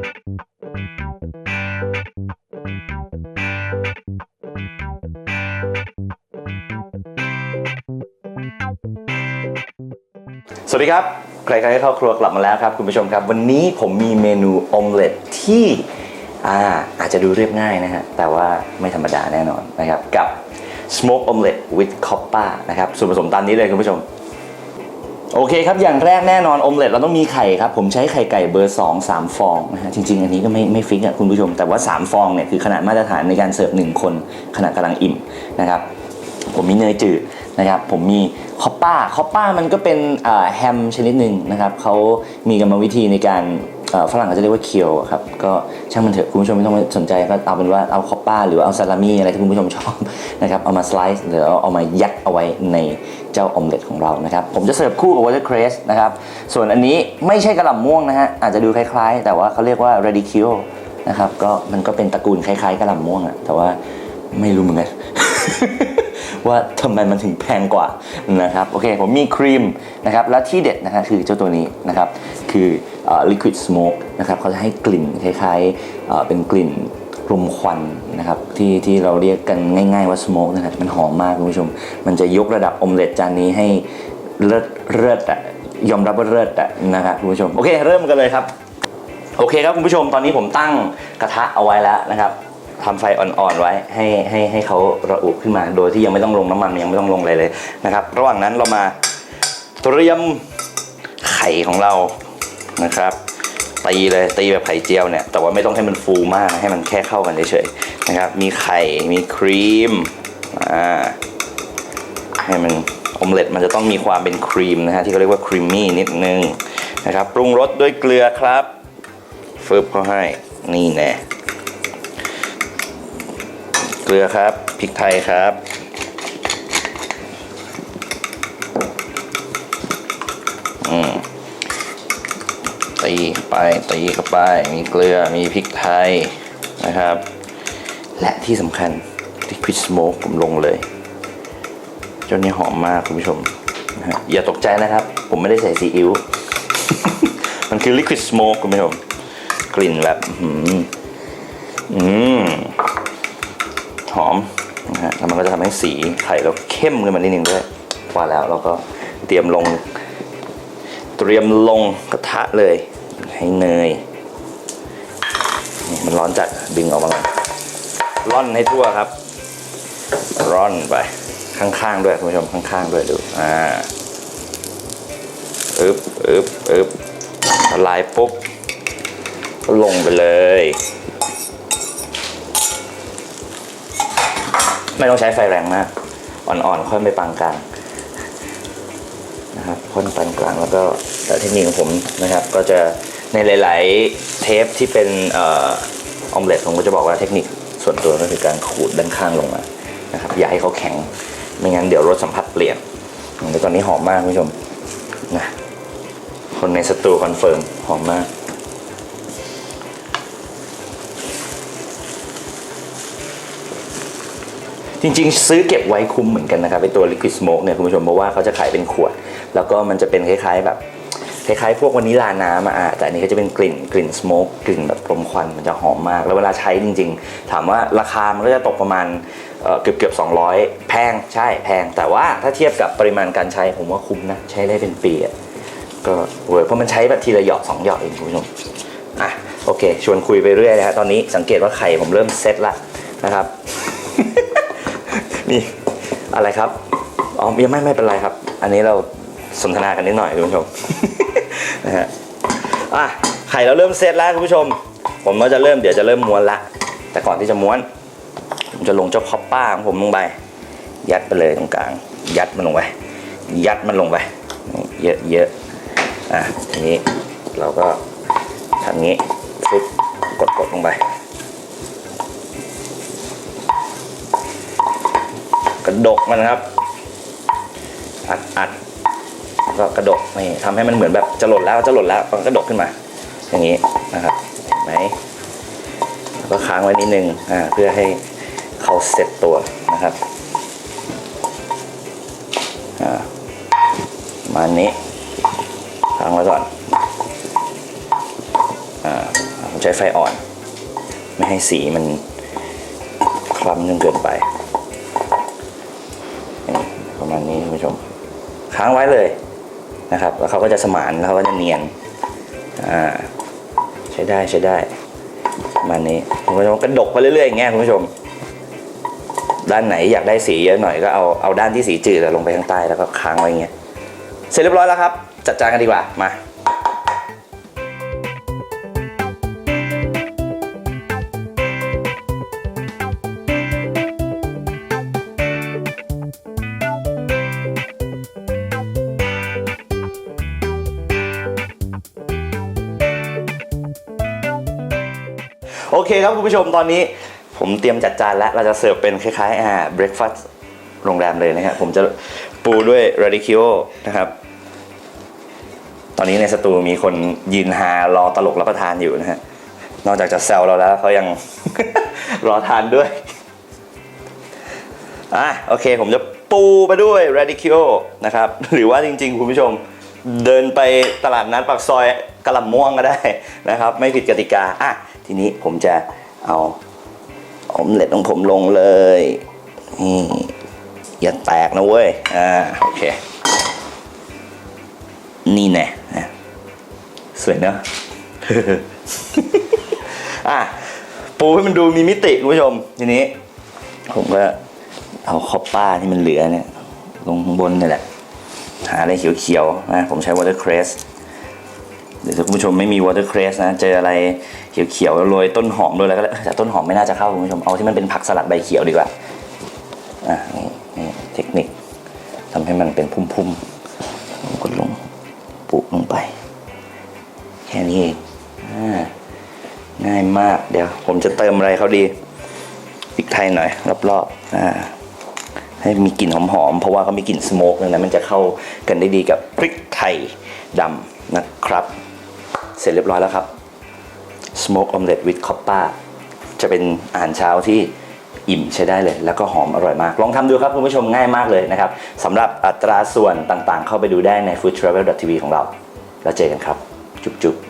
สวัสดีครับ ใครๆที่เข้าครัวกลับมาแล้วครับ คุณผู้ชมครับ วันนี้ผมมีเมนูออมเล็ตที่อาอาจจะดูเรียบง่ายนะฮะ แต่ว่าไม่ธรรมดาแน่นอนนะครับ กับ smoke omelette with coppa นะครับส่วนผสมตามนี้เลยคุณผู้ชม โอเคครับ อย่างแรกแน่นอนออมเล็ตเราต้องมีไข่ครับ ผมใช้ไข่ไก่เบอร์ 2 3 ฟองนะฮะจริง ๆ อันนี้ก็ไม่ไม่ฟิกอะคุณผู้ชม แต่ว่า 3 ฟองเนี่ยคือขนาดมาตรฐานในการเสิร์ฟหนึ่งคนขนาดกำลังอิ่มนะครับผมมีเนยจืดนะครับผมมีคอปป้าคอปป้ามันก็เป็นแฮมชนิดหนึ่งนะครับเขามีกรรมวิธีในการ ฝรั่งเขาจะเรียกว่าเคียวครับก็ช่างมันเถอะคุณผู้ชมไม่ต้องสนใจก็เอาเป็นว่าเอาคอปป้า หรือว่าเอาซาลามี่อะไรที่คุณผู้ชมชอบนะครับเอามาสไลซ์หรือเอามายัดเอาไว้ในเจ้าออมเล็ตของเรานะครับผมจะเสิร์ฟคู่กับวอเตอร์เครสนะครับส่วนอันนี้ไม่ใช่กระหล่ำม่วงนะฮะอาจจะดูคล้ายๆ แต่ว่าเขาเรียกว่า radicchio นะครับก็มันก็เป็นตระกูลคล้ายๆกระหล่ำม่วงอะแต่ว่าไม่รู้เหมือนกัน ว่าทำไมมันถึงแพงกว่านะครับโอเคผมมีครีมนะครับและที่เด็ดนะฮะคือเจ้าตัวนี้นะครับคือ liquid smoke นะครับเขาจะให้กลิ่นคล้ายๆเอ่อเป็นกลิ่นกลุ่มควันนะครับที่ที่เราเรียกกันง่าย ๆ ว่า smoke นะครับมันหอมมากคุณผู้ชม มันจะยกระดับอมเล็ตจานนี้ให้เลิศเลิศอะยอมรับว่าเลิศอะนะครับคุณผู้ชมโอเคเริ่มกันเลยครับ โอเคครับคุณผู้ชมตอนนี้ผมตั้งกระทะเอาไว้แล้วนะครับ ทำไฟอ่อนๆไว้ให้ให้ให้เขาระอุขึ้นมา โดยที่ยังไม่ต้องลงน้ำมันยังไม่ต้องลงอะไรเลยนะครับ ระหว่างนั้นเรามาเตรียมไข่ของเรานะครับตีเลยตีแบบไข่เจียวเนี่ยแต่ว่าไม่ต้องให้มันฟูมากให้มันแค่เข้ากันเฉยๆนะครับ มีไข่มีครีมอ่าให้มันอมเล็ตมันจะต้องมีความเป็นครีมนะฮะที่เขาเรียกว่าครีมมี่นิดนึงนะครับปรุงรสด้วยเกลือครับฟึบเขาให้นี่แน่ กลือครับพริกไทยครับ อืมตีไปตีเข้าไป มีเกลือมีพริกไทยนะครับ และที่สำคัญ liquid smoke ผมลงเลยเจ้านี้หอมมากคุณผู้ชมนะฮะอย่าตกใจนะครับ ผมไม่ได้ใส่ซีอิ๊ว มันคือ liquid smoke คุณผู้ชม กลิ่นแบบ อื้อหืม อมนะฮะแล้วมันก็จะทำให้สีไข่เราเข้มขึ้นมานิดนึงด้วยพอแล้วเราก็เตรียมลง เตรียมลงกระทะเลย ให้เนยมันร้อนจัดดึงออกมาก่อนร่อนให้ทั่วครับ ร่อนไปข้างๆด้วยคุณผู้ชมข้างๆด้วยดูอ่าอึบอึบอึบละลายปุ๊บก็ลงไปเลย ไม่ต้องใช้ไฟแรงมาก อ่อนๆค่อยไปปานกลางนะครับค่อยปานกลางแล้วก็แต่เทคนิคของผมนะครับ ก็จะในหลาย ๆ เทปที่เป็นออมเล็ตผมก็จะบอกว่าเทคนิคส่วนตัวก็คือการขูดด้านข้างลงมานะครับอย่าให้เขาแข็งไม่งั้นเดี๋ยวรสสัมผัสเปลี่ยนแต่ตอนนี้หอมมากคุณผู้ชมนะคนในสตูคอนเฟิร์มหอมมาก จริงๆ ซื้อเก็บไว้คุ้มเหมือนกันนะครับไอตัว liquid smoke เนี่ยคุณผู้ชมเพราะว่าเขาจะขายเป็นขวด แล้วก็มันจะเป็นคล้ายๆแบบคล้ายๆพวกวานิลลาน้ำอะอะแต่อันนี้ก็จะเป็นกลิ่นกลิ่นสโมกกลิ่นแบบลมควันมันจะหอมมาก แล้วเวลาใช้จริง ๆ ถามว่าราคามันก็จะตกประมาณเอ่อเกือบเกือบ200 แพงใช่แพง แต่ว่าถ้าเทียบกับปริมาณการใช้ผมว่าคุ้มนะ ใช้ได้เป็นปีอะก็เวิร์เพราะมันใช้แบบทีละหยอดสองหยอดเองคุณผู้ชมอะโอเค ชวนคุยไปเรื่อยนะฮะตอนนี้สังเกตว่าไข่ผมเริ่มเซ็ตละนะครับ นี่อะไรครับ อ๋อยังไม่ไม่เป็นไรครับ อันนี้เราสนทนากันนิดหน่อยคุณผู้ชมนะฮะอะไข่เราเริ่มเซตแล้วคุณผู้ชม ผมก็จะเริ่มเดี๋ยวจะเริ่มม้วนละ แต่ก่อนที่จะม้วน ผมจะลงเจ้าคอปป้าของผมลงไป ยัดไปเลยตรงกลาง ยัดมันลงไป ยัดมันลงไป เยอะเยอะอะทีนี้เราก็ทำงี้ฟุบกดกดลงไป ระดกมันครับ อัดอัดแล้วก็กระดกนี่ทำให้มันเหมือนแบบจะหล่นแล้วจะหล่นแล้วมันกระดกขึ้นมา อย่างนี้นะครับเห็นไหมแล้วก็ค้างไว้นิดนึงอ่าเพื่อให้เขาเซ็ตตัวนะครับอ่ามานี้ค้างไว้ก่อนอ่าใช้ไฟอ่อน ไม่ให้สีมันคล้ำจนเกินไป ประมาณนี้คุณผู้ชม ค้างไว้เลยนะครับ แล้วเขาก็จะสมานแล้วเขาก็จะเนียนอ่าใช้ได้ใช้ได้ประมาณนี้คุณผู้ชมก็ดกไปเรื่อยๆอย่างเงี้ยคุณผู้ชม ด้านไหนอยากได้สีเยอะหน่อยก็เอาเอาด้านที่สีจืดลงไปข้างใต้แล้วก็ค้างไว้อย่างเงี้ยเสร็จเรียบร้อยแล้วครับ จัดจานกันดีกว่ามา โอเคครับคุณผู้ชมตอนนี้ผมเตรียมจัดจานแล้วเราจะเสิร์ฟเป็นคล้ายๆอ่าเบรคฟาสต์โรงแรมเลยนะครับผมจะปูด้วยราดิคิโอนะครับ ตอนนี้ในสตูมีคนยืนหารอตลกรับประทานอยู่นะฮะนอกจากจะแซวเราแล้วเขายัง รอทานด้วยอะโอเคผมจะปูไปด้วย radicchio นะครับ หรือว่าจริง ๆ คุณผู้ชมเดินไปตลาดนัดปากซอยกระลำม่วงก็ได้นะครับ ไม่ผิดกติกาอะ ทีนี้ผมจะเอาออมเล็ตของผมลงเลยนี่อย่าแตกนะเว้ย อ่า โอเค นี่แน่นะสวยเนอะอะปูให้มันดูมีมิติคุณผู้ชม ทีนี้ ผมก็เอาคอปป้าที่มันเหลือเนี่ย ลงข้างบนนี่แหละ หาอะไรเขียวๆนะผมใช้ watercress เเดี๋ยวถ้าคุณผู้ชมไม่มี watercress นะเจออะไรเขียวๆโรยต้นหอมด้วยแล้วก็ได้แต่ต้นหอมไม่น่าจะเข้าคุณผู้ชมเอาที่มันเป็นผักสลัดใบเขียวดีกว่าอะนี่นี่เทคนิคทำให้มันเป็นพุ่มๆกดลงปุลงไป แค่นี้เองอ่าง่ายมากเดี๋ยวผมจะเติมอะไรเขาดีพริกไทยหน่อย รอบๆอ่าให้มีกลิ่นหอมๆ เพราะว่าเขามีกลิ่นสโมกดังนั้นมันจะเข้ากันได้ดีกับพริกไทยดำนะครับ เสร็จเรียบร้อยแล้วครับ smoke omelette with coppa จะเป็นอาหารเช้าที่อิ่มใช้ได้เลย แล้วก็หอมอร่อยมาก ลองทำดูครับคุณผู้ชมง่ายมากเลยนะครับสำหรับอัตราส่วนต่างๆ เข้าไปดูได้ใน foodtravel.tv ของเรา แล้วเจอกันครับ จุ๊บๆ